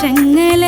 വശങ്ങളെ